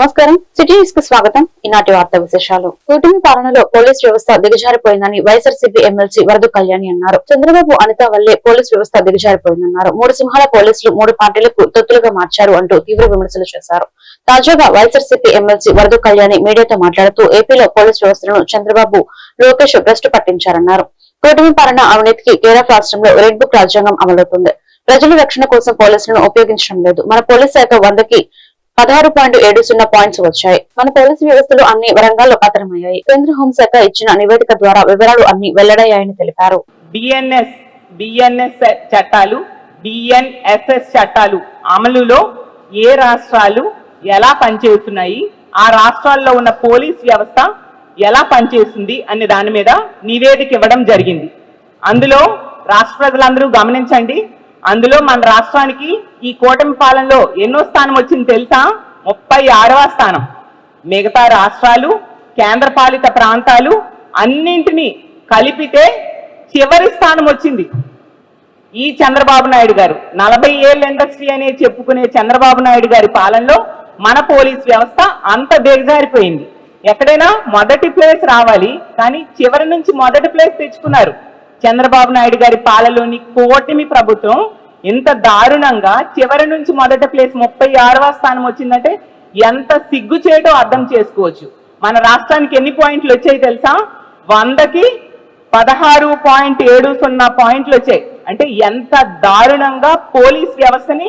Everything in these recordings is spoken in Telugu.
నమస్కారం. సిటీ న్యూస్కు స్వాగతం. ఈనాటి వార్త విశేషాలు. కూటమి పాలనలో పోలీస్ వ్యవస్థ దిగజారిపోయిందని వైఎస్ఆర్సీపీ ఎమ్మెల్సీ వరద కళ్యాణి అన్నారు. చంద్రబాబు అనిత వల్లే పోలీస్ వ్యవస్థ దిగజారిపోయిందన్నారు. మూడు సింహాల పోలీసులు మూడు పార్టీలకు తొత్తులుగా మార్చారు అంటూ తీవ్ర విమర్శలు చేశారు. తాజాగా వైఎస్ఆర్సీపీ ఎమ్మెల్సీ వరద కళ్యాణి మీడియాతో మాట్లాడుతూ ఏపీలో పోలీస్ వ్యవస్థను చంద్రబాబు లోకేష్ భ్రష్టు పట్టించారన్నారు. కూటమి పాలన అవినీతికి కేరళ రాష్ట్రంలో రెడ్ బుక్ రాజ్యాంగం అమలవుతుంది. ప్రజల రక్షణ కోసం పోలీసులను ఉపయోగించడం లేదు. మన పోలీస్ శాఖ వందకి పదహారు పాయింట్ ఏడు సున్నా పాయింట్స్ వచ్చాయి. మన పోలీసు వ్యవస్థలు అన్ని రంగాల్లో పతనమయ్యాయి కేంద్ర హోంశాఖ ఇచ్చిన నివేదిక ద్వారా వివరాలు అన్ని వెల్లడయ్యాయని తెలిపారు. బిఎన్ఎస్ బిఎన్ఎస్ చట్టాలు బిఎన్ఎస్ఎస్ చట్టాలు అమలులో ఏ రాష్ట్రాలు ఎలా పనిచేస్తున్నాయి ఆ రాష్ట్రాల్లో ఉన్న పోలీస్ వ్యవస్థ ఎలా పనిచేస్తుంది అనే దాని మీద నివేదిక ఇవ్వడం జరిగింది. అందులో రాష్ట్ర ప్రజలందరూ గమనించండి అందులో మన రాష్ట్రానికి ఈ కూటమి పాలనలో ఎన్నో స్థానం వచ్చింది తెలుసా? ముప్పై ఆరవ స్థానం. మిగతా రాష్ట్రాలు కేంద్రపాలిత ప్రాంతాలు అన్నింటినీ కలిపితే చివరి స్థానం వచ్చింది. ఈ చంద్రబాబు నాయుడు గారు. నలభై ఏళ్ళ ఇండస్ట్రీ అనే చెప్పుకునే చంద్రబాబు నాయుడు గారి పాలనలో మన పోలీస్ వ్యవస్థ అంత దిగజారిపోయింది. ఎక్కడైనా మొదటి ప్లేస్ రావాలి కానీ చివరి నుంచి మొదటి ప్లేస్ తెచ్చుకున్నారు. చంద్రబాబు నాయుడు గారి పాలలోని కూటమి ప్రభుత్వం ఇంత దారుణంగా చివరి నుంచి మొదటి ప్లేస్ ముప్పై ఆరవ స్థానం వచ్చిందంటే ఎంత సిగ్గు చేయటో అర్థం చేసుకోవచ్చు. మన రాష్ట్రానికి ఎన్ని పాయింట్లు వచ్చాయి తెలుసా? వందకి పదహారు పాయింట్ ఏడు సున్నా పాయింట్లు వచ్చాయి. అంటే ఎంత దారుణంగా పోలీస్ వ్యవస్థని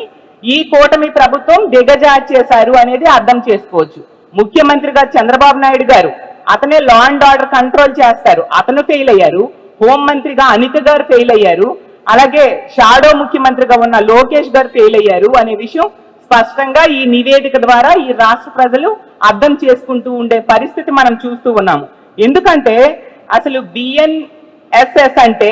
ఈ కూటమి ప్రభుత్వం దిగజార్ చేశారు అనేది అర్థం చేసుకోవచ్చు. ముఖ్యమంత్రిగా చంద్రబాబు నాయుడు గారు అతనే లా అండ్ ఆర్డర్ కంట్రోల్ చేస్తారు. అతను ఫెయిల్ అయ్యారు. హోంమంత్రిగా అనిత గారు ఫెయిల్ అయ్యారు. అలాగే షాడో ముఖ్యమంత్రిగా ఉన్న లోకేష్ గారు ఫెయిల్ అయ్యారు అనే విషయం స్పష్టంగా ఈ నివేదిక ద్వారా ఈ రాష్ట్ర ప్రజలు అర్థం చేసుకుంటూ ఉండే పరిస్థితి మనం చూస్తూ ఉన్నాము. ఎందుకంటే అసలు బిఎన్ఎస్ఎస్ అంటే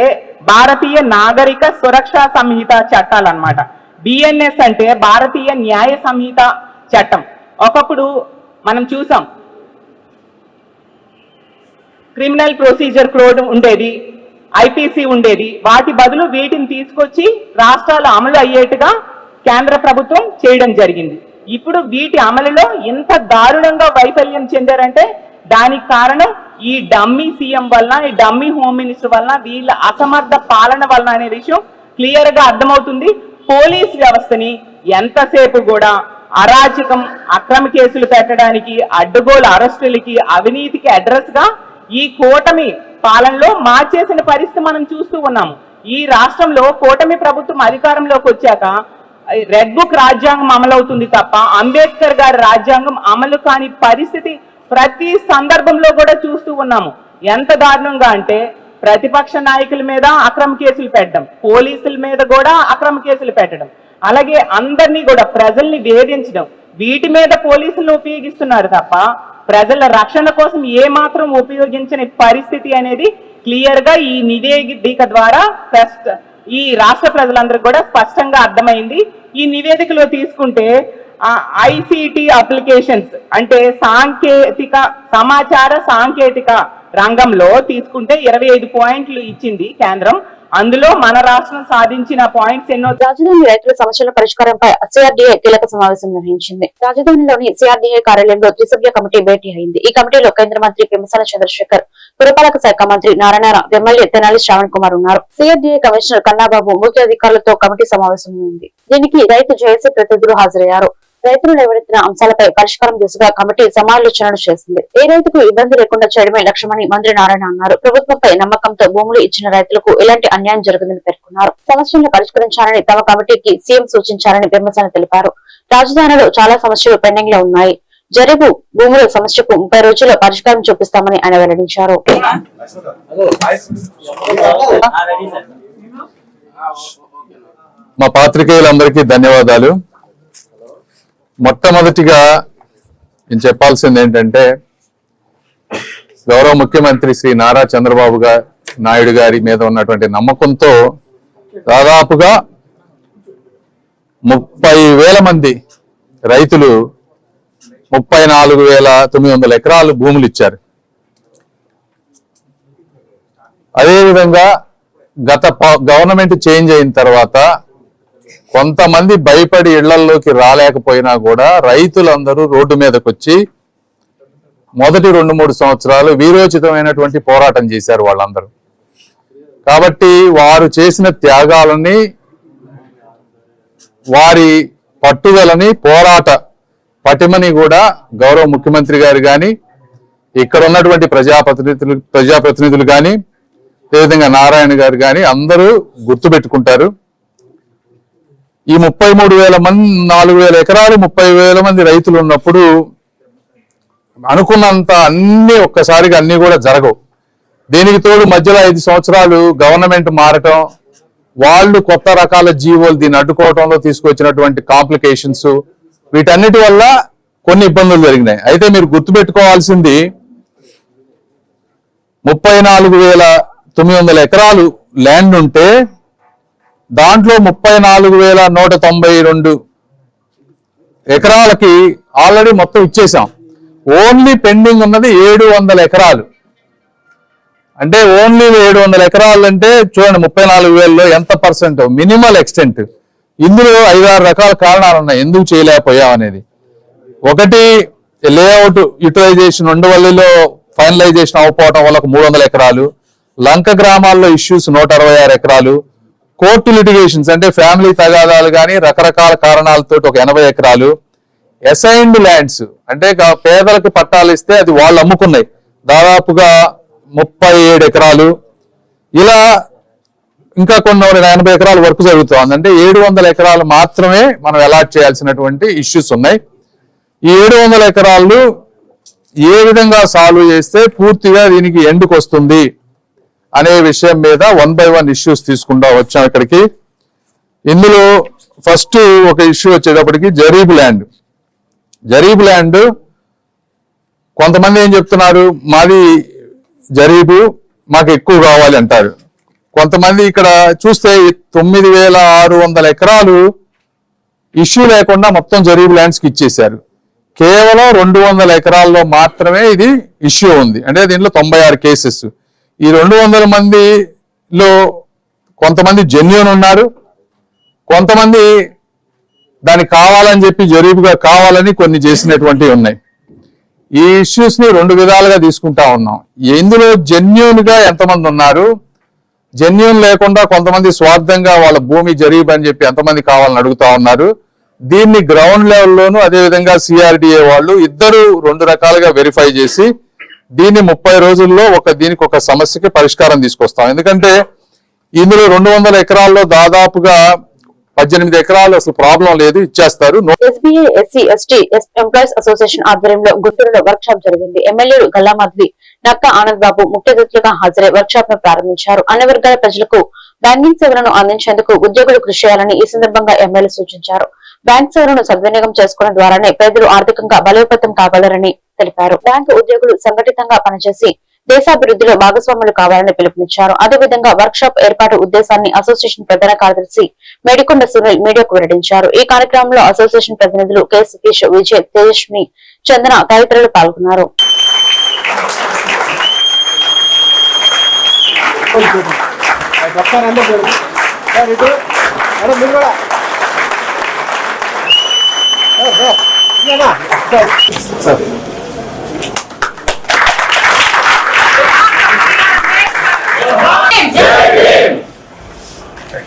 భారతీయ నాగరిక సురక్షా సంహిత చట్టాలు అన్నమాట బిఎన్ఎస్ అంటే భారతీయ న్యాయ సంహిత చట్టం. ఒకప్పుడు మనం చూసాం. క్రిమినల్ ప్రొసీజర్ కోడ్ ఉండేది. ఐపీసీ ఉండేది. వాటి బదులు వీటిని తీసుకొచ్చి రాష్ట్రాలు అమలు అయ్యేట్టుగా కేంద్ర ప్రభుత్వం చేయడం జరిగింది. ఇప్పుడు వీటి అమలులో ఇంత దారుణంగా వైఫల్యం చెందారంటే దానికి కారణం ఈ డమ్మీ సీఎం వలన ఈ డమ్మీ హోమ్ మినిస్టర్ వలన వీళ్ళ అసమర్థ పాలన వలన అనే విషయం క్లియర్గా అర్థమవుతుంది. పోలీస్ వ్యవస్థని ఎంతసేపు కూడా అరాచకం అక్రమ కేసులు పెట్టడానికి అడ్డుగోలు అరెస్టులకి అవినీతికి అడ్రస్గా ఈ కూటమి పాలనలో మార్చేసిన పరిస్థితి మనం చూస్తూ ఉన్నాము. ఈ రాష్ట్రంలో కూటమి ప్రభుత్వం అధికారంలోకి వచ్చాక రెడ్ బుక్ రాజ్యాంగం అమలవుతుంది తప్ప అంబేద్కర్ గారి రాజ్యాంగం అమలు కాని పరిస్థితి ప్రతి సందర్భంలో కూడా చూస్తూ ఉన్నాము. ఎంత దారుణంగా అంటే ప్రతిపక్ష నాయకుల మీద అక్రమ కేసులు పెట్టడం పోలీసుల మీద కూడా అక్రమ కేసులు పెట్టడం అలాగే అందరినీ కూడా ప్రజల్ని వేధించడం వీటి మీద పోలీసులను ఉపయోగిస్తున్నారు తప్ప ప్రజల రక్షణ కోసం ఏ మాత్రం ఉపయోగించని పరిస్థితి అనేది క్లియర్గా ఈ నివేదిక ద్వారా ఫస్ట్ ఈ రాష్ట్ర ప్రజలందరికీ కూడా స్పష్టంగా అర్థమైంది. ఈ నివేదికలో తీసుకుంటే ఐసిటి అప్లికేషన్స్ అంటే సాంకేతిక సమాచార సాంకేతిక రంగంలో తీసుకుంటే ఇరవై ఐదు పాయింట్లు ఇచ్చింది కేంద్రం. అందులో మన రాష్ట్రం సాధించిన పాయింట్స్ ఎన్నో రాజధాని రైతుల సమస్యల పరిష్కారంపై సిఆర్డీఏ కీలక సమావేశం నిర్వహించింది. రాజధానిలోని సిఆర్డీఏ కార్యాలయంలో త్రిసభ్య కమిటీ భేటీ అయింది. ఈ కమిటీలో కేంద్ర మంత్రి పెమ్మసాల చంద్రశేఖర్ పురపాలక శాఖ మంత్రి నారాయణ ఎమ్మెల్యే తెనాలి శ్రావణ్ కుమార్ ఉన్నారు. సిఆర్డీఏ కమిషనర్ కన్నాబాబు ముఖ్య అధికారులతో కమిటీ సమావేశం ఉంది దీనికి రైతు జేఏసీ ప్రతినిధులు హాజరయ్యారు. రైతులు నిలబెడుతున్న అంశాలపై పరిష్కారం దిశగా కమిటీ సమాలోచనలు చేసింది. ఏ రైతుకు ఇబ్బంది లేకుండా చేయడమే లక్ష్యమని మంత్రి నారాయణ అన్నారు. ప్రభుత్వంపై నమ్మకంతో భూములు ఇచ్చిన రైతులకు ఎలాంటి అన్యాయం జరగదని పేర్కొన్నారు. సమస్యలను పరిష్కరించాలని తమ కమిటీకి సీఎం సూచించారని పెమ్మసాని తెలిపారు. రాజధానిలో చాలా సమస్యలు పెండింగ్లో ఉన్నాయి. జరుగు భూముల సమస్యకు ముప్పై రోజుల్లో పరిష్కారం చూపిస్తామని ఆయన వెల్లడించారు. మా పాత్రికేయులందరికీ ధన్యవాదాలు. మొట్టమొదటిగా నేను చెప్పాల్సింది ఏంటంటే గౌరవ ముఖ్యమంత్రి శ్రీ నారా చంద్రబాబు నాయుడు గారి మీద ఉన్నటువంటి నమ్మకంతో దాదాపుగా ముప్పై వేల మంది రైతులు ముప్పై నాలుగు వేల తొమ్మిది వందల ఎకరాలు భూములు ఇచ్చారు. అదేవిధంగా గత గవర్నమెంట్ చేంజ్ అయిన తర్వాత కొంతమంది భయపడి ఇళ్ళలోకి రాలేకపోయినా కూడా రైతులందరూ రోడ్డు మీదకి వచ్చి మొదటి రెండు మూడు సంవత్సరాలు వీరోచితమైనటువంటి పోరాటం చేశారు వాళ్ళందరూ. కాబట్టి వారు చేసిన త్యాగాలని వారి పట్టుదలని పోరాట పటిమని కూడా గౌరవ ముఖ్యమంత్రి గారు కానీ ఇక్కడ ఉన్నటువంటి ప్రజాప్రతినిధులు ప్రజాప్రతినిధులు కానీ అదేవిధంగా నారాయణ గారు కానీ అందరూ గుర్తుపెట్టుకుంటారు. ఈ ముప్పై మూడు వేల మంది నాలుగు వేల ఎకరాలు ముప్పై వేల మంది రైతులు ఉన్నప్పుడు అనుకున్నంత అన్ని ఒక్కసారిగా అన్ని కూడా జరగవు. దీనికి తోడు మధ్యలో ఐదు సంవత్సరాలు గవర్నమెంట్ మారటం వాళ్ళు కొత్త రకాల జీవోలు దీన్ని అడ్డుకోవడంలో తీసుకొచ్చినటువంటి కాంప్లికేషన్స్ వీటన్నిటి వల్ల కొన్ని ఇబ్బందులు జరిగినాయి. అయితే మీరు గుర్తుపెట్టుకోవాల్సింది ముప్పై నాలుగు వేల తొమ్మిది వందల ఎకరాలు ల్యాండ్ ఉంటే దాంట్లో ముప్పై నాలుగు వేల నూట తొంభై రెండు ఎకరాలకి ఆల్రెడీ మొత్తం ఇచ్చేసాం. ఓన్లీ పెండింగ్ ఉన్నది ఏడు వందల ఎకరాలు. అంటే ఓన్లీ ఏడు వందల ఎకరాలు అంటే చూడండి ముప్పై నాలుగు వేలలో ఎంత పర్సెంట్? Minimal extent. ఇందులో ఐదారు రకాల కారణాలు ఉన్నాయి. ఎందుకు చేయలేకపోయాం అనేది. ఒకటి లేఅవుట్ యూటిలైజేషన్ ఉండవల్లిలో ఫైనలైజేషన్ అవ్వకపోవడం వల్ల మూడు వందల ఎకరాలు. లంక గ్రామాల్లో ఇష్యూస్ నూట అరవై ఆరు ఎకరాలు. కోర్టు లిటిగేషన్స్ అంటే ఫ్యామిలీ తగాదాలు కానీ రకరకాల కారణాలతో ఒక ఎనభై ఎకరాలు అసైన్డ్ ల్యాండ్స్ అంటే పేదలకు పట్టాలు ఇస్తే అది వాళ్ళు అమ్ముకున్నాయి. దాదాపుగా ముప్పై ఏడు ఎకరాలు. ఇలా ఇంకా కొన్ని ఒక ఎనభై ఎకరాల వరకు జరుగుతోంది. అంటే ఏడు వందల ఎకరాలు మాత్రమే మనం అలాట్ చేయాల్సినటువంటి ఇష్యూస్ ఉన్నాయి. ఈ ఏడు వందల ఎకరాలు ఏ విధంగా సాల్వ్ చేస్తే పూర్తిగా దీనికి ఎండుకు వస్తుంది? అనే విషయం మీద వన్ బై వన్ ఇష్యూస్ తీసుకుంటా వచ్చాం ఇక్కడికి. ఇందులో ఫస్ట్ ఒక ఇష్యూ వచ్చేటప్పటికి జరీబ్ ల్యాండ్. జరీబ్ ల్యాండ్ కొంతమంది ఏం చెప్తున్నారు? మాది జరీబు మాకు ఎక్కువ కావాలి అంటారు. కొంతమంది ఇక్కడ చూస్తే తొమ్మిది వేల ఆరు వందల ఎకరాలు ఇష్యూ లేకుండా మొత్తం జరీబ్ ల్యాండ్స్కి ఇచ్చేశారు. కేవలం రెండు వందల ఎకరాల్లో మాత్రమే ఇది ఇష్యూ ఉంది. అంటే దీంట్లో తొంభై ఆరు కేసెస్. ఈ రెండు వందల మందిలో కొంతమంది జెన్యున్ ఉన్నారు. కొంతమంది దానికి కావాలని చెప్పి జరీబుగా కావాలని కొన్ని చేసినటువంటివి ఉన్నాయి. ఈ ఇష్యూస్ని రెండు విధాలుగా తీసుకుంటా ఉన్నాం. ఇందులో జెన్యున్గా ఎంతమంది ఉన్నారు? జెన్యున్ లేకుండా కొంతమంది స్వార్థంగా వాళ్ళ భూమి జరీబ్ అని చెప్పి ఎంతమంది కావాలని అడుగుతా ఉన్నారు. దీన్ని గ్రౌండ్ లెవెల్లోనూ అదేవిధంగా సిఆర్డిఏ వాళ్ళు ఇద్దరు రెండు రకాలుగా వెరిఫై చేసి దీన్ని ముప్పై రోజుల్లో ఒక దీనికి ఒక సమస్యకి పరిష్కారం తీసుకొస్తాం. ఎందుకంటే ఇందులో రెండు వందల ఎకరాల్లో దాదాపుగా పద్దెనిమిది ఎకరాలు అసలు ప్రాబ్లం లేదు ఇచ్చేస్తారు. SBI SC ST employees association ఆధ్వర్యంలో గుంటూరులో వర్క్ షాప్ జరిగింది. ఎమ్మెల్యేలు గల్లా మాధవి నక్క ఆనంద్ బాబు ముఖ్య అతిథులుగా హాజరై వర్క్ షాప్ను ప్రారంభించారు. అన్ని వర్గాల ప్రజలకు బ్యాంకింగ్ సేవలను అందించేందుకు ఉద్యోగులు కృషి చేయాలని ఈ సందర్భంగా ఎమ్మెల్యే సూచించారు. బ్యాంక్ సేవలను సద్వినియోగం చేసుకోవడం ద్వారానే పేదలు ఆర్థికంగా బలోపేతం కాగలరని తెలిపారు. బ్యాంకు ఉద్యోగులు సంఘటితంగా పనిచేసి దేశాభివృద్ధిలో భాగస్వాములు కావాలని పిలుపునిచ్చారు. అదేవిధంగా వర్క్ షాప్ ఏర్పాటు ఉద్దేశాన్ని అసోసియేషన్ ప్రధాన కార్యదర్శి మేడికొండ సునీల్ మీడియాకు వెల్లడించారు. ఈ కార్యక్రమంలో అసోసియేషన్ ప్రతినిధులు కె. సతీష్ విజయ్ తేజస్వి చందన తదితరులు పాల్గొన్నారు. సార్ ఇటు మేడం మీరు కూడా సార్, సార్, ఇదేనా? Sir, sir.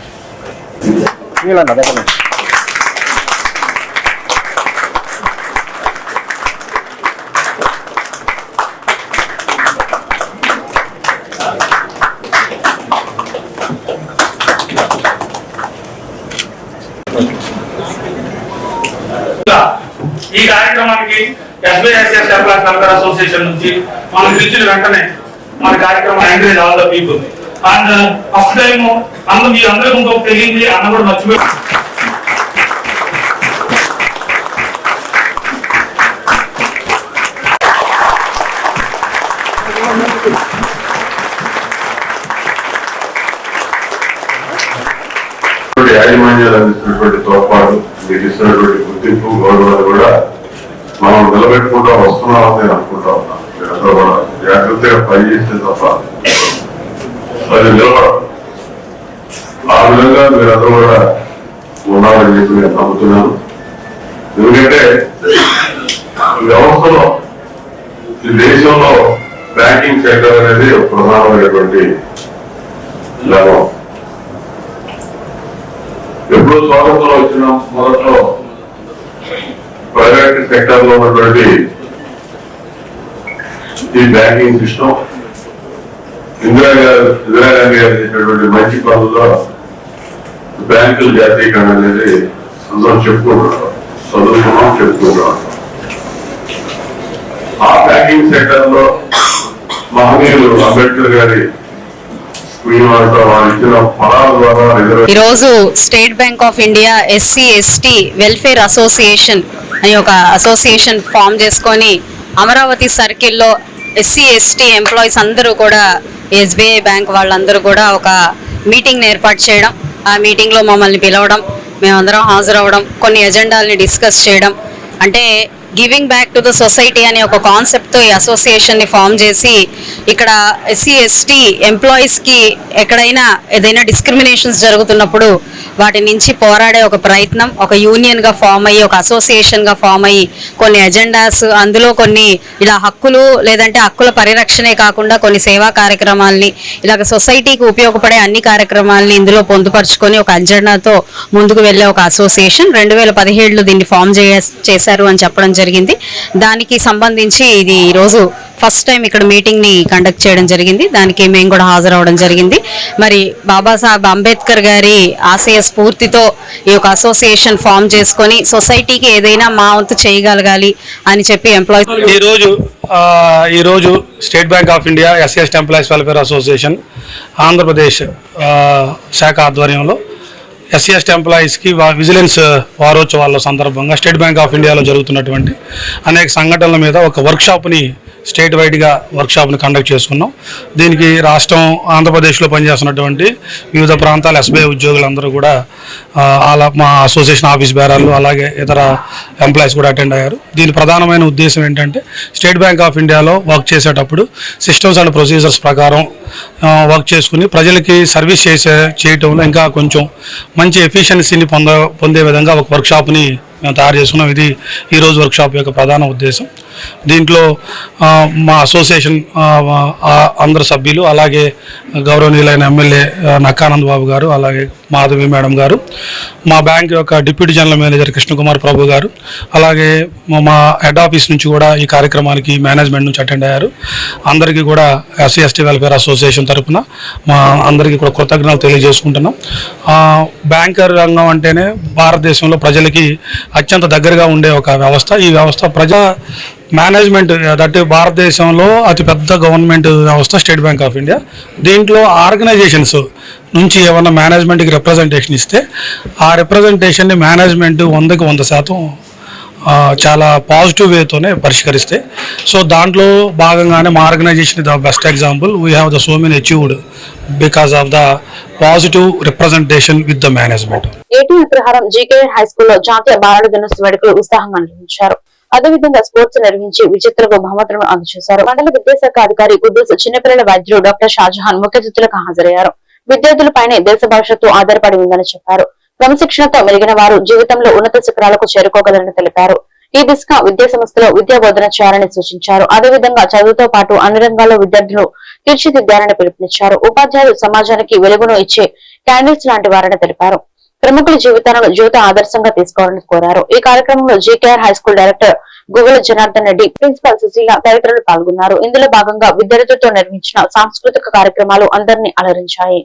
వీళ్ళన్న దగ్గర నుంచి. ఈ కార్యక్రమానికి ఎస్బీఐసిఎస్ ఎంప్లాయీస్ వెల్ఫేర్ అసోసియేషన్ నుంచి మనం పిలిచిన వెంటనే మన కార్యక్రమం encourage all the people and uh, first time అందరూ మీ అందరికీ ఇంకొక తెలియంది అన్న కూడా మర్చిపోయి యాజమాన్యాలు నిలబెట్టుకుంటూ వస్తున్నామని నేను అనుకుంటా ఉన్నాను మీరందరూ కూడా జాగ్రత్తగా పనిచేస్తే తప్ప అది నిలబడ ఆ విధంగా మీరందరూ కూడా ఉండాలని చెప్పి నేను నమ్ముతున్నాను ఎందుకంటే వ్యవస్థలో ఈ దేశంలో బ్యాంకింగ్ సెక్టర్ అనేది ప్రధానమైనటువంటి లవం ఎప్పుడు స్వాతంత్రం వచ్చిన మొదట్లో ప్రైవేట్ సెక్టర్లో ఉన్నటువంటి ఈ బ్యాంకింగ్ సిస్టమ్ ఇందిరాగారు ఇందిరాగాంధీ గారు చేసినటువంటి మంచి పనుల్లో బ్యాంకుల జాతీయకరణ అనేది అందరం చెప్పుకుంటున్నాం చదువుకున్నాం చెప్పుకుంటున్నాం ఆ బ్యాంకింగ్ సెక్టర్లో మహనీయులు అంబేద్కర్ గారి శ్రీనివాస వారు ఈరోజు State Bank of India SC ST welfare association అని ఒక అసోసియేషన్ ఫామ్ చేసుకొని అమరావతి సర్కిల్లో ఎస్సీ ఎస్టీ ఎంప్లాయీస్ అందరూ కూడా ఎస్బీఐ బ్యాంక్ వాళ్ళందరూ కూడా ఒక మీటింగ్ని ఏర్పాటు చేయడం ఆ మీటింగ్లో మమ్మల్ని పిలవడం మేమందరం హాజరవ్వడం కొన్ని ఎజెండాల్ని డిస్కస్ చేయడం అంటే giving back to the society అనే ఒక కాన్సెప్ట్తో ఈ అసోసియేషన్ని ఫామ్ చేసి ఇక్కడ ఎస్సీ ఎస్టీ ఎంప్లాయీస్కి ఎక్కడైనా ఏదైనా డిస్క్రిమినేషన్స్ జరుగుతున్నప్పుడు వాటి నుంచి పోరాడే ఒక ప్రయత్నం ఒక యూనియన్గా ఫామ్ అయ్యి ఒక అసోసియేషన్గా ఫామ్ అయ్యి కొన్ని ఎజెండాస్ అందులో కొన్ని ఇలా హక్కులు లేదంటే హక్కుల పరిరక్షణే కాకుండా కొన్ని సేవా కార్యక్రమాల్ని ఇలాగ సొసైటీకి ఉపయోగపడే అన్ని కార్యక్రమాలని ఇందులో పొందుపరుచుకొని ఒక అజెండాతో ముందుకు వెళ్ళే ఒక అసోసియేషన్ రెండు వేల పదిహేడులో దీన్ని ఫామ్ చేశారు అని చెప్పడం జరిగింది. దానికి సంబంధించి ఇది ఈరోజు ఫస్ట్ టైం ఇక్కడ మీటింగ్ని కండక్ట్ చేయడం జరిగింది. దానికి మేము కూడా హాజరవడం జరిగింది. మరి బాబాసాహెబ్ అంబేద్కర్ గారి ఆశయ స్ఫూర్తితో ఈ యొక్క అసోసియేషన్ ఫామ్ చేసుకొని సొసైటీకి ఏదైనా మా వంతు చేయగలగాలి అని చెప్పి ఎంప్లాయీస్ ఈ రోజు State Bank of India SS employees welfare association Andhra Pradesh శాఖ ఆధ్వర్యంలో ఎస్సీ ఎంప్లాయీస్కి వా- విజిలెన్స్ వారోత్సవాల సందర్భంగా స్టేట్ బ్యాంక్ ఆఫ్ ఇండియాలో జరుగుతున్నటువంటి అనేక సంఘటనల మీద ఒక వర్క్షాప్ని స్టేట్ వైడ్గా వర్క్షాప్ను కండక్ట్ చేసుకున్నాం. దీనికి రాష్ట్రం ఆంధ్రప్రదేశ్లో పనిచేస్తున్నటువంటి వివిధ ప్రాంతాల ఎస్బీఐ ఉద్యోగులందరూ కూడా అలా మా అసోసియేషన్ ఆఫీస్ బేరాలు అలాగే ఇతర ఎంప్లాయీస్ కూడా అటెండ్ అయ్యారు. దీని ప్రధానమైన ఉద్దేశం ఏంటంటే స్టేట్ బ్యాంక్ ఆఫ్ ఇండియాలో వర్క్ చేసేటప్పుడు సిస్టమ్స్ అండ్ ప్రొసీజర్స్ ప్రకారం వర్క్ చేసుకుని ప్రజలకి సర్వీస్ చేసే చేయటంలో ఇంకా కొంచెం మంచి ఎఫిషియన్సీని పొంద పొందే విధంగా ఒక వర్క్షాప్ని మేము తయారు చేసుకున్నాం. ఇది ఈరోజు వర్క్షాప్ యొక్క ప్రధాన ఉద్దేశం. దీంట్లో మా అసోసియేషన్ అందరు సభ్యులు అలాగే గౌరవనీయులైన ఎమ్మెల్యే నక్కానంద్ బాబు గారు అలాగే మాధవి మేడం గారు మా బ్యాంక్ యొక్క deputy general manager Krishnakumar Prabhu గారు అలాగే మా- హెడ్ ఆఫీస్ నుంచి కూడా ఈ కార్యక్రమానికి మేనేజ్మెంట్ నుంచి అటెండ్ అయ్యారు. అందరికీ కూడా ఎస్సీ ఎస్టీ వెల్ఫేర్ అసోసియేషన్ తరఫున మా అందరికీ కూడా కృతజ్ఞతలు తెలియజేసుకుంటున్నాం. బ్యాంకర్ రంగం అంటేనే భారతదేశంలో ప్రజలకి అత్యంత దగ్గరగా ఉండే ఒక వ్యవస్థ. ఈ వ్యవస్థ ప్రజా మేనేజ్మెంట్ దట్ భారతదేశంలో అతిపెద్ద గవర్నమెంట్ వ్యవస్థ స్టేట్ బ్యాంక్ ఆఫ్ ఇండియా దీంట్లో ఆర్గనైజేషన్స్ నుంచి ఏమన్నా మేనేజ్మెంట్కి రిప్రజెంటేషన్ ఇస్తే ఆ రిప్రజెంటేషన్ని మేనేజ్మెంట్ వందకి వంద శాతం చాలా పాజిటివ్ వేతోనే పరిష్కరిస్తే. సో దాంట్లో భాగంగానే మా organisation the best example we have the so many achieved because of the positive representation with the management at Agraharam GK high స్కూల్లో జాతీయ బాలల దినోత్సవ వేడుకలు ఉత్సాహంగా నిర్వహించారు. అదేవిధంగా స్పోర్ట్స్ నిర్వహించి విజేతలకు బహుమతులను అందజేశారు. మండల విద్యాశాఖ అధికారి కుద్దూస్ చిన్నపిల్లల వైద్యుడు డాక్టర్ షాజహాన్ ముఖ్య అతిథులకు హాజరయ్యారు విద్యార్థులపైనే దేశ భవిష్యత్తు ఆధారపడి ఉందని చెప్పారు. క్రమశిక్షణతో మెలిగిన వారు జీవితంలో ఉన్నత శిఖరాలకు చేరుకోగలరని తెలిపారు. ఈ దిశగా విద్యా సంస్థలో విద్యా బోధన చేయాలని సూచించారు. అదేవిధంగా చదువుతో పాటు అన్ని రంగాల్లో విద్యార్థులు తీర్చిదిద్దారని పిలుపునిచ్చారు. ఉపాధ్యాయులు సమాజానికి వెలుగును ఇచ్చే క్యాండిల్స్ లాంటి వారని తెలిపారు. ప్రముఖుల జీవితాలను జ్యోతి ఆదర్శంగా తీసుకోవాలని కోరారు. ఈ కార్యక్రమంలో GKR high school director Gugula Janardhan Reddy principal Sushila తదితరులు పాల్గొన్నారు. ఇందులో భాగంగా విద్యార్థులతో నిర్మించిన సాంస్కృతిక కార్యక్రమాలు అందరినీ అలరించాయి.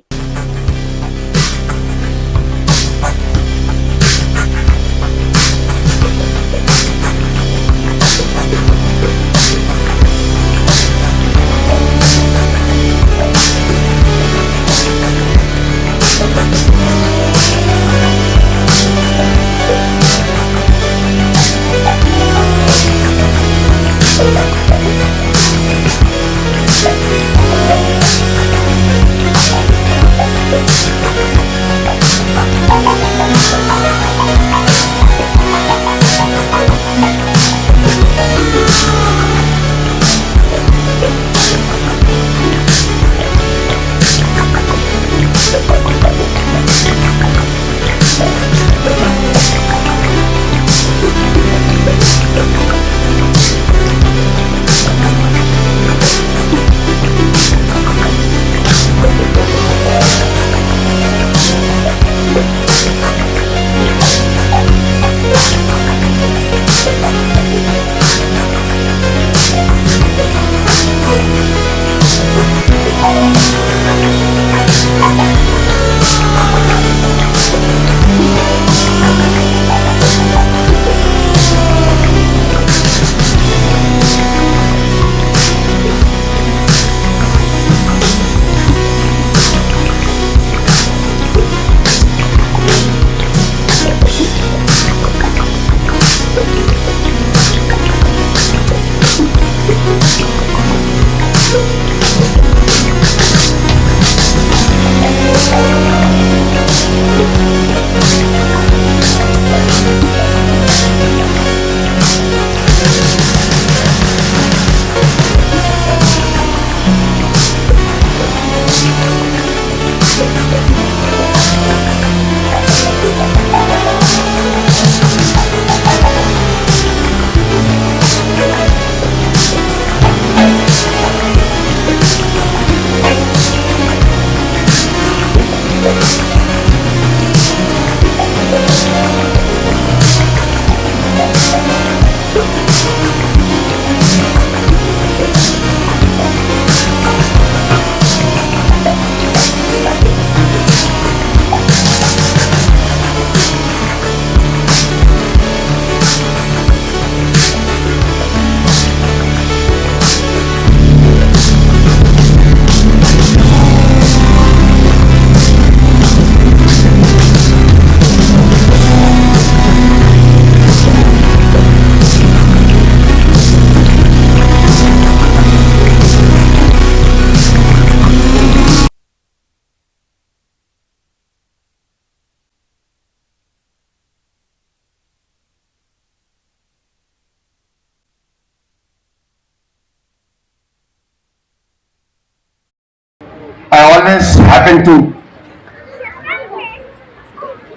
Always happen to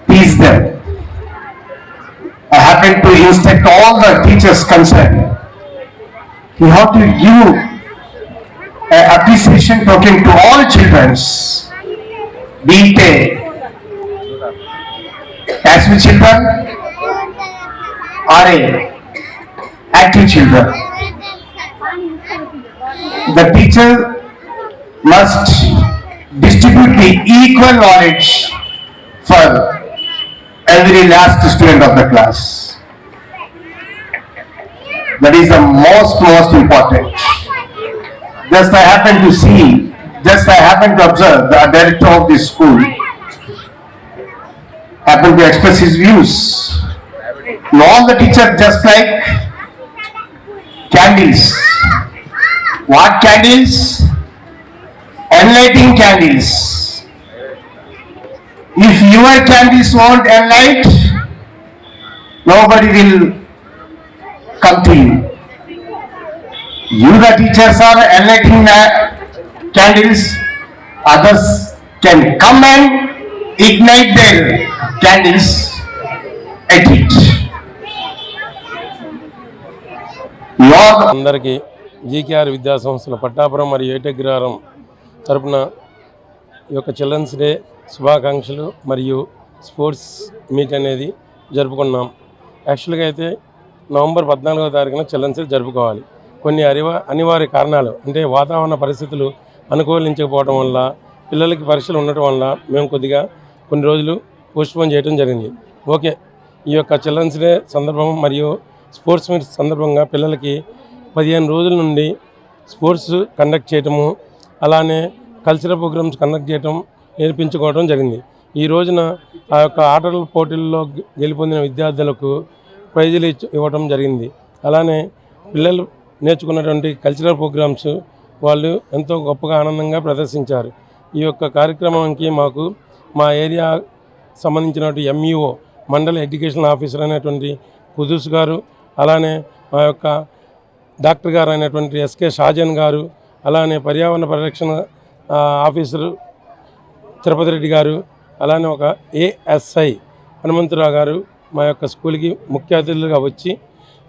tease them. I happen to instruct all the teachers concerned. You have to give a appreciation token to all children, be it a passive children or a active children. The teacher must distribute the equal knowledge for every last student of the class. That is the most, most important. Just I happen to see, just I happen to observe the director of this school happen to express his views. And all the teachers just like candles. What candles? Enlightening candles. If your candles won't enlight, nobody will come to you. You the teachers are enlightening the candles, others can come and ignite their candles at it. Your అందరికీ జీకేఆర్ విద్యా సంస్థల పట్టాపురం మరియు ఏటగ్రహారం తరపున ఈ యొక్క చిల్డ్రన్స్ డే శుభాకాంక్షలు మరియు స్పోర్ట్స్ మీట్ అనేది జరుపుకున్నాం. యాక్చువల్గా అయితే నవంబర్ పద్నాలుగో తారీఖున చిల్డ్రన్స్ డే జరుపుకోవాలి. కొన్ని అరివా అనివార్య కారణాలు అంటే వాతావరణ పరిస్థితులు అనుకూలించకపోవడం వల్ల పిల్లలకి పరీక్షలు ఉండటం వల్ల మేము కొద్దిగా కొన్ని రోజులు పోస్ట్పోన్ చేయడం జరిగింది. ఓకే ఈ యొక్క చిల్డ్రన్స్ డే సందర్భం మరియు స్పోర్ట్స్ మీట్ సందర్భంగా పిల్లలకి పదిహేను రోజుల నుండి స్పోర్ట్స్ కండక్ట్ చేయటము అలానే కల్చరల్ ప్రోగ్రామ్స్ కండక్ట్ చేయడం నేర్పించుకోవడం జరిగింది. ఈ రోజున ఆ యొక్క ఆటల పోటీల్లో గెలుపొందిన విద్యార్థులకు ప్రైజులు ఇచ్చి ఇవ్వడం జరిగింది. అలానే పిల్లలు నేర్చుకున్నటువంటి కల్చరల్ ప్రోగ్రామ్స్ వాళ్ళు ఎంతో గొప్పగా ఆనందంగా ప్రదర్శించారు. ఈ యొక్క కార్యక్రమానికి మాకు మా ఏరియా సంబంధించినటువంటి ఎంఈఓ మండల ఎడ్యుకేషన్ ఆఫీసర్ అయినటువంటి కుదూస్ గారు అలానే మా యొక్క డాక్టర్ గారు అయినటువంటి ఎస్కే షాజన్ గారు అలానే పర్యావరణ పరిరక్షణ ఆఫీసరు తిరుపతి రెడ్డి గారు అలానే ఒక ఏఎస్ఐ హనుమంతరావు గారు మా యొక్క స్కూల్కి ముఖ్య అతిథులుగా వచ్చి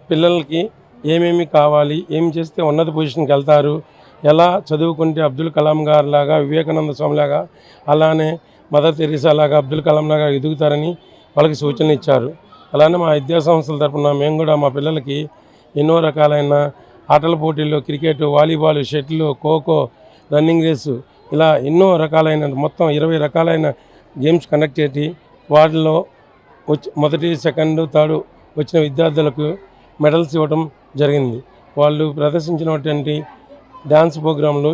పిల్లలకి ఏమేమి కావాలి ఏం చేస్తే ఉన్నత పొజిషన్కి వెళ్తారు ఎలా చదువుకుంటే అబ్దుల్ కలాం గారు లాగా వివేకానంద స్వామి లాగా అలానే మదర్ తెరీసా లాగా అబ్దుల్ కలాం లాగా ఎదుగుతారని వాళ్ళకి సూచనలు ఇచ్చారు. అలానే మా విద్యాసంస్థల తరఫున మేము కూడా మా పిల్లలకి ఎన్నో రకాలైన ఆటల పోటీల్లో cricket volleyball shuttle kho kho running race ఇలా ఎన్నో రకాలైన మొత్తం ఇరవై రకాలైన గేమ్స్ కండక్ట్ చేసి వాటిలో మొదటి సెకండ్ థర్డ్ వచ్చిన విద్యార్థులకు మెడల్స్ ఇవ్వడం జరిగింది. వాళ్ళు ప్రదర్శించినటువంటి డ్యాన్స్ ప్రోగ్రాంలు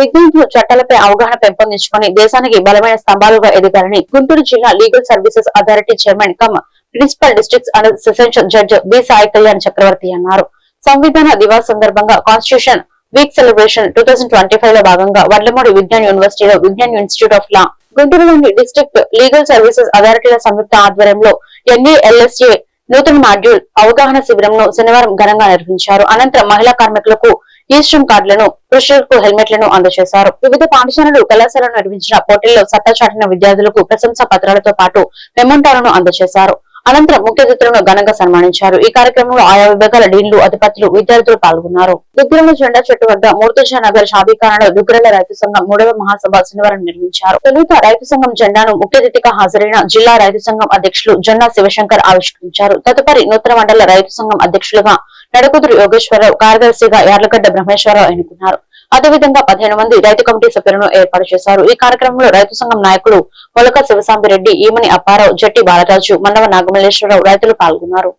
విద్యార్థులు చట్టాలపై అవగాహన పెంపొందించుకొని దేశానికి బలమైన స్తంభాలుగా ఎదిగారని గుంటూరు జిల్లా legal services authority chairman cum principal districts and sessions judge B Sai Kalyan Chakravarthy అన్నారు. సంవిధాన దివాస్ సందర్భంగా constitution week celebration two thousand twenty ఫైవ్లో భాగంగా వడ్లమూడి విజ్ఞాన్ యూనివర్సిటీలో విజ్ఞాన్ ఇన్స్టిట్యూట్ ఆఫ్ లా గుంటూరులోని డిస్ట్రిక్ట్ లీగల్ సర్వీసెస్ అథారిటీల సంయుక్త ఆధ్వర్యంలో ఎన్ఏఎల్ఎస్ఏ నూతన మాడ్యూల్ అవగాహన శిబిరంను శనివారం ఘనంగా నిర్వహించారు. అనంతరం మహిళా కార్మికులకు ఈశ్రమ్ కార్డులను పురుషులకు హెల్మెట్లను అందజేశారు. వివిధ పాఠశాలలు కళాశాలను నిర్వహించిన పోటీల్లో సత్తా చాటిన విద్యార్థులకు ప్రశంసా పత్రాలతో పాటు మెమంటాలను అందజేశారు. అనంతరం ముఖ్య అతిథులను ఘనంగా సన్మానించారు. ఈ కార్యక్రమంలో ఆయా విభాగాల డీన్లు అధిపతులు విద్యార్థులు పాల్గొన్నారు. దుగ్గరల జెండా చెట్టు వద్ద మూర్తిజా నగర్ షాదీఖానాలో దుగ్గరల రైతు సంఘం మూడవ మహాసభ శనివారం నిర్వహించారు. తొలుత రైతు సంఘం జెండాను ముఖ్య అతిథిగా హాజరైన జిల్లా రైతు సంఘం అధ్యక్షులు జెండా శివశంకర్ ఆవిష్కరించారు. తదుపరి నూతన మండల రైతు సంఘం అధ్యక్షులుగా నడకుదురు యోగేశ్వరరావు కార్యదర్శిగా యార్లగడ్డ బ్రహ్మేశ్వరరావు ఎన్నుకున్నారు. అదేవిధంగా పదిహేను మంది రైతు కమిటీ సభ్యులను ఏర్పాటు చేశారు. ఈ కార్యక్రమంలో రైతు సంఘం నాయకులు మొలక శివశాంతిరెడ్డి ఈమని అప్పారావు జట్టి బాలరాజు మన్నవ నాగమల్లేశ్వరరావు రైతులు పాల్గొన్నారు.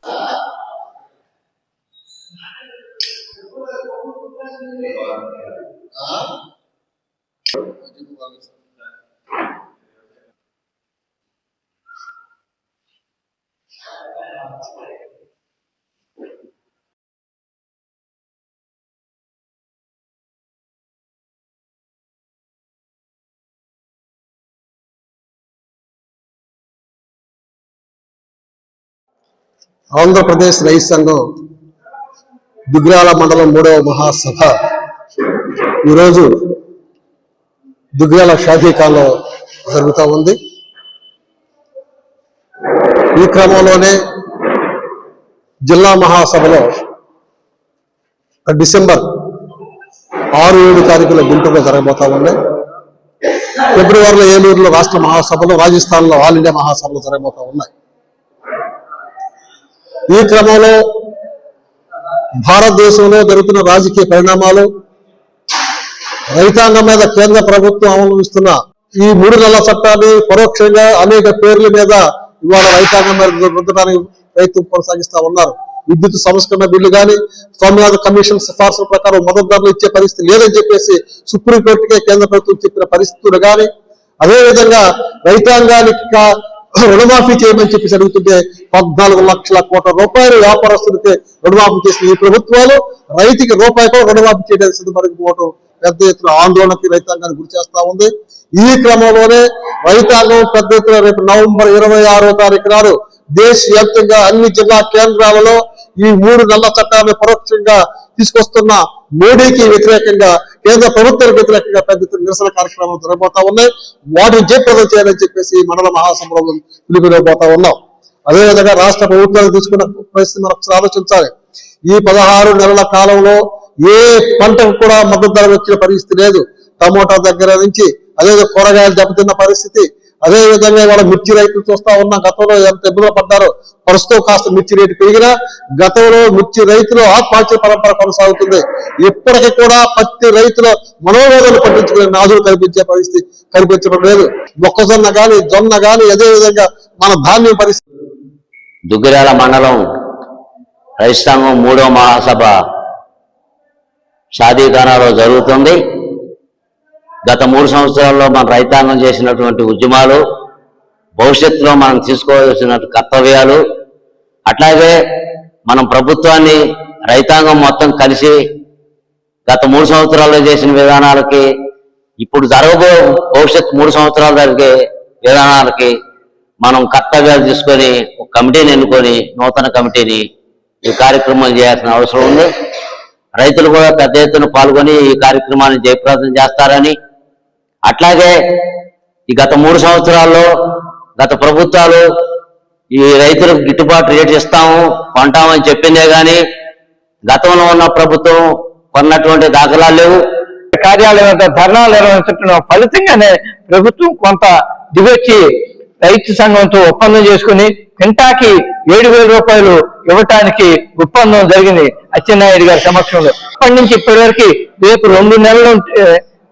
ఆంధ్రప్రదేశ్ రైతు సంఘం దుగ్రాల మండలం మూడవ మహాసభ. ఈరోజు దుగ్రాల షాదీఖాన్లో జరుగుతూ ఉంది. ఈ క్రమంలోనే జిల్లా మహాసభలో డిసెంబర్ ఆరు ఏడు తారీఖుల గుంటూరులో జరగబోతా ఉన్నాయి ఫిబ్రవరిలో ఏలూరులో రాష్ట్ర మహాసభలు రాజస్థాన్లో ఆల్ ఇండియా మహాసభలు జరగబోతా ఉన్నాయి. ఈ క్రమంలో భారతదేశంలో జరుగుతున్న రాజకీయ పరిణామాలు రైతాంగం మీద కేంద్ర ప్రభుత్వం అవలంబిస్తున్న ఈ మూడు నెలల చట్టాన్ని పరోక్షంగా అనేక పేర్ల మీద ఇవాళ రైతాంగం మీద రుద్దడానికి రైతులు కొనసాగిస్తా ఉన్నారు. విద్యుత్ సంస్కరణ బిల్లు కానీ స్వామినాథ కమిషన్ సిఫార్సుల ప్రకారం మద్దతు ధరలు ఇచ్చే పరిస్థితి లేదని చెప్పేసి సుప్రీంకోర్టుకే కేంద్ర ప్రభుత్వం చెప్పిన పరిస్థితులు కానీ అదేవిధంగా రైతాంగానికి రుణమాఫీ చేయమని చెప్పేసి అడుగుతుంటే పద్నాలుగు లక్షల కోట్ల రూపాయలు వ్యాపారస్తులకి రుణమాఫీ చేసిన ఈ ప్రభుత్వాలు రైతుకి రూపాయి కూడా రుణమాఫీ చేయడానికి సిద్ధపడకపోవడం పెద్ద ఎత్తున ఆందోళనకి రైతాంగాన్ని గురి చేస్తా ఉంది. ఈ క్రమంలోనే రైతాంగం పెద్ద ఎత్తున రేపు నవంబర్ ఇరవై ఆరో తారీఖు నాడు దేశవ్యాప్తంగా అన్ని జిల్లా కేంద్రాలలో ఈ మూడు నల్ల చట్టాన్ని పరోక్షంగా తీసుకొస్తున్న మోడీకి వ్యతిరేకంగా కేంద్ర ప్రభుత్వానికి వ్యతిరేకంగా పెద్ద ఎత్తున నిరసన కార్యక్రమాలు జరగబోతా ఉన్నాయి. వాటిని జయప్రదం చేయాలని చెప్పేసి మండల మహాసభలో పిలుపునివ్వబోతా ఉన్నాం. అదేవిధంగా రాష్ట్ర ప్రభుత్వాలు తీసుకున్న పరిస్థితి మనం ఆలోచించాలి. ఈ పదహారు నెలల కాలంలో ఏ పంటకు కూడా మద్దతు ధర వచ్చిన పరిస్థితి లేదు. టమోటా దగ్గర నుంచి అదేవిధంగా కూరగాయలు దెబ్బతిన్న పరిస్థితి. అదే విధంగా ఇవాళ మిర్చి రైతులు చూస్తా ఉన్నాం. గతంలో ఎంత ఇబ్బందులు పడ్డారో ప్రస్తుతం కాస్త మిర్చి రేటు పెరిగినా గతంలో మిర్చి రైతులు ఆత్మహత్య పరంపర కొనసాగుతుంది. ఇప్పటికీ కూడా పత్తి రైతుల మనోవేదన పట్టించుకునే నాదులు కనిపించే పరిస్థితి కనిపించడం లేదు. మొక్కజొన్న కానీ జొన్న కానీ అదే విధంగా మన ధాన్యం పరిస్థితి దుగ్గిరాల మండలం రైతాంగం మూడో మహాసభ షాదీఖానాలో జరుగుతుంది. గత మూడు సంవత్సరాల్లో మన రైతాంగం చేసినటువంటి ఉద్యమాలు భవిష్యత్తులో మనం తీసుకోవాల్సిన కర్తవ్యాలు అట్లాగే మనం ప్రభుత్వాన్ని రైతాంగం మొత్తం కలిసి గత మూడు సంవత్సరాల్లో చేసిన విధానాలకి ఇప్పుడు జరగబో భవిష్యత్ మూడు సంవత్సరాలు జరిగే విధానాలకి మనం కర్తవ్యాలు తీసుకొని ఒక కమిటీని ఎన్నుకొని నూతన కమిటీని ఈ కార్యక్రమం చేయాల్సిన అవసరం ఉంది. రైతులు కూడా పెద్ద ఎత్తున పాల్గొని ఈ కార్యక్రమాన్ని జయప్రదం చేస్తారని అట్లాగే ఈ గత మూడు సంవత్సరాల్లో గత ప్రభుత్వాలు ఈ రైతులకు గిట్టుబాటు రేటు ఇస్తాము కొంటామని చెప్పిందే కానీ గతంలో ఉన్న ప్రభుత్వం కొన్నటువంటి దాఖలాలు లేవు. కార్యాలయం ధర్నాలు నిర్వహించడం ఫలితంగానే ప్రభుత్వం కొంత దిగొచ్చి రైతు సంఘంతో ఒప్పందం చేసుకుని కింటాకి ఏడు వేల రూపాయలు ఇవ్వటానికి ఒప్పందం జరిగింది అచ్చెన్నాయుడు గారి సమక్షంలో. అప్పటి నుంచి ఇప్పటి వరకు రేపు రెండు నెలలు ఉంటే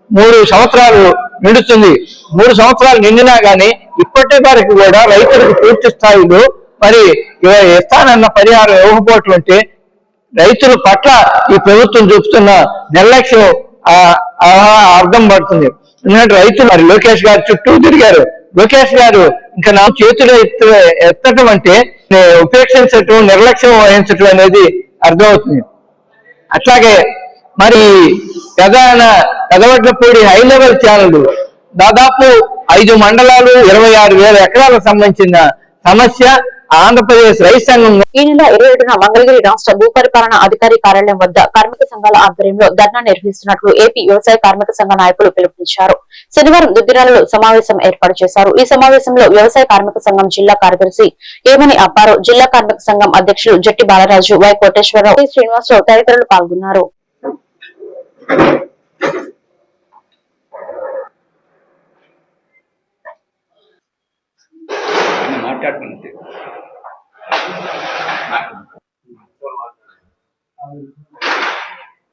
మూడు సంవత్సరాలు నిండుతుంది. మూడు సంవత్సరాలు నిండినా గానీ ఇప్పటి వరకు కూడా రైతులకు పూర్తి స్థాయిలో మరి ఇస్తానన్న పరిహారం ఇవ్వకపోవటం అంటే రైతుల పట్ల ఈ ప్రభుత్వం చూపుతున్న నిర్లక్ష్యం అర్థం పడుతుంది. ఎందుకంటే రైతులు మరి లోకేష్ గారు చుట్టూ తిరిగారు. లోకేష్ గారు ఇంకా నా చేతులు ఎత్తు ఎత్తటం అంటే ఉపేక్షించటం నిర్లక్ష్యం వహించటం అనేది అర్థమవుతుంది. అట్లాగే మరి ప్రధాన పెదవడ్లపూడి హై లెవెల్ ఛానల్ దాదాపు ఐదు మండలాలు ఇరవై ఆరు వేల ఎకరాలకు సంబంధించిన సమస్య ఆంధ్రప్రదేశ్ రైతు సంఘం ఈ నెల ఇరవై ఏడున మంగళగిరి రాష్ట్ర భూపరిపాలన అధికారి కార్యాలయం వద్ద కార్మిక సంఘాల ఆధ్వర్యంలో ధర్నా నిర్వహిస్తున్నట్లు ఏపీ వ్యవసాయ కార్మిక సంఘ నాయకులు పిలుపునిచ్చారు. శనివారం దుద్దిరాలలో సమావేశం ఏర్పాటు చేశారు. ఈ సమావేశంలో వ్యవసాయ కార్మిక సంఘం జిల్లా కార్యదర్శి ఏమని అప్పారావు జిల్లా కార్మిక సంఘం అధ్యక్షులు జట్టి బాలరాజు వై కోటేశ్వరరావు. శ్రీనివాసరావు తదితరులు పాల్గొన్నారు.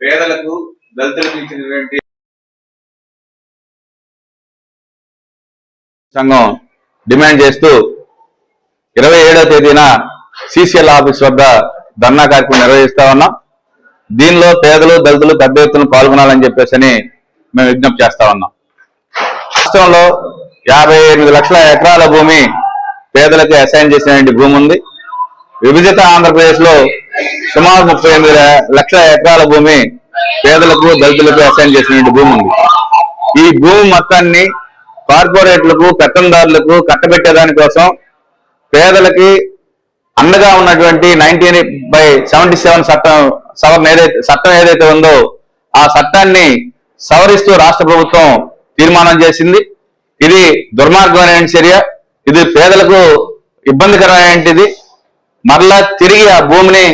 పేదలకు దళితులకు ఇచ్చినటువంటి సంఘం డిమాండ్ చేస్తూ ఇరవై ఏడవ తేదీన సిసిఎల్ ఆఫీస్ వద్ద ధర్నా కార్యక్రమం నిర్వహిస్తా ఉన్నాం. దీనిలో పేదలు దళితులు పెద్ద ఎత్తున పాల్గొనాలని చెప్పేసి అని మేము విజ్ఞప్తి చేస్తా ఉన్నాం. రాష్ట్రంలో యాభై ఎనిమిది లక్షల ఎకరాల భూమి పేదలకు అసైన్ చేసినటువంటి భూమి ఉంది. విభజిత ఆంధ్రప్రదేశ్లో సుమారు ముప్పై ఎనిమిది లక్షల ఎకరాల భూమి పేదలకు దళితులకు అసైన్ చేసినటువంటి భూమి ఉంది. ఈ భూమి మొత్తాన్ని కార్పొరేట్లకు కట్టందారులకు కట్టబెట్టేదాని కోసం పేదలకి అండగా ఉన్నటువంటి నైన్టీన్ బై సెవెంటీ సెవెన్ చట్టం సవరణ ఏదైతే చట్టం ఏదైతే ఉందో ఆ చట్టాన్ని సవరిస్తూ రాష్ట్ర ప్రభుత్వం తీర్మానం చేసింది. ఇది దుర్మార్గమైన చర్య. ఇది పేదలకు ఇబ్బందికరమైనది మరలా తిరిగి ఆ భూమిని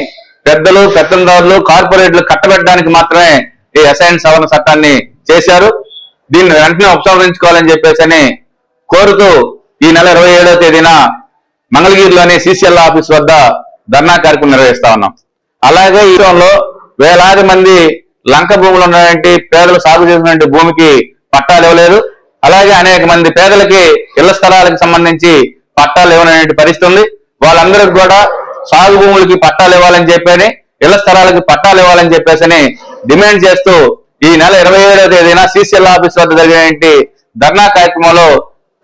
పెద్దలు పెత్తందారులు కార్పొరేట్లు కట్టబెట్టడానికి మాత్రమే ఈ అసైన్ సవరణ చట్టాన్ని చేశారు. దీన్ని వెంటనే ఉపసంహరించుకోవాలని చెప్పేసి అని కోరుతూ ఈ నెల ఇరవై ఏడవ తేదీన మంగళగిరిలోని సిసిఎల్ ఆఫీస్ వద్ద ధర్నా కార్యక్రమం నిర్వహిస్తా ఉన్నాం. అలాగే ఈ విషయంలో వేలాది మంది లంక భూములు ఉన్నటువంటి పేదలు సాగు చేసినటువంటి భూమికి పట్టాలు ఇవ్వలేదు. అలాగే అనేక మంది పేదలకి ఇళ్ళ స్థలాలకు సంబంధించి పట్టాలు ఇవ్వనటువంటి పరిస్థితి ఉంది. వాళ్ళందరికి కూడా సాగు భూములకి పట్టాలు ఇవ్వాలని చెప్పని ఇళ్ళ స్థలాలకి పట్టాలు ఇవ్వాలని చెప్పేసి డిమాండ్ చేస్తూ ఈ నెల ఇరవై ఏడవ తేదీన సిసిఎల్ ఆఫీస్ వద్ద జరిగినటువంటి ధర్నా కార్యక్రమంలో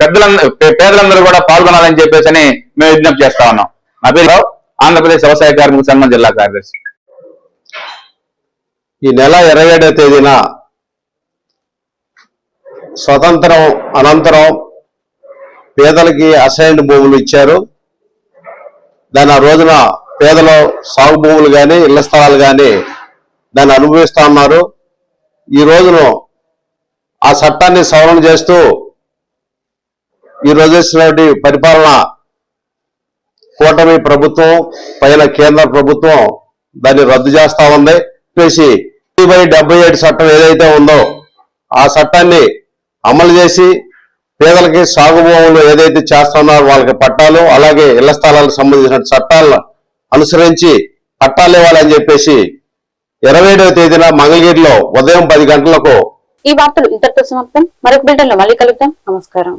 పెద్దలందరూ పేదలందరూ కూడా పాల్గొనాలని చెప్పేసి మేము విజ్ఞప్తి చేస్తా ఉన్నాం. నా పేరు ఆంధ్రప్రదేశ్ వ్యవసాయ కార్మిక సంఘం జిల్లా కార్యదర్శి. ఈ నెల ఇరవై ఏడవ తేదీన స్వతంత్రం అనంతరం పేదలకి అసైన్డ్ భూములు ఇచ్చారు. దాని ఆ రోజున పేదలు సాగు భూములు కానీ ఇళ్ళ స్థలాలు కానీ దాన్ని అనుభవిస్తూ ఉన్నారు. ఈ రోజును ఆ చట్టాన్ని సవరణ చేస్తూ ఈ రోజు వచ్చినటువంటి పరిపాలన కూటమి ప్రభుత్వం పైన కేంద్ర ప్రభుత్వం దాన్ని రద్దు చేస్తా ఉంది. చెప్పేసి బై డెబ్బై ఏడు చట్టం ఏదైతే ఉందో ఆ చట్టాన్ని అమలు చేసి పేదలకి సాగుభూములు ఏదైతే చేస్తున్నారో వాళ్ళకి పట్టాలు అలాగే ఇళ్ళ స్థలాలకు సంబంధించిన చట్టాలను అనుసరించి పట్టాలు ఇవ్వాలని చెప్పేసి ఇరవై తేదీన మంగళగిరిలో ఉదయం పది గంటలకు ఈ వార్తలు ఇంతటితో సమాప్తం. మరొక బిల్టన్లో మళ్ళీ కలుగుతాం నమస్కారం.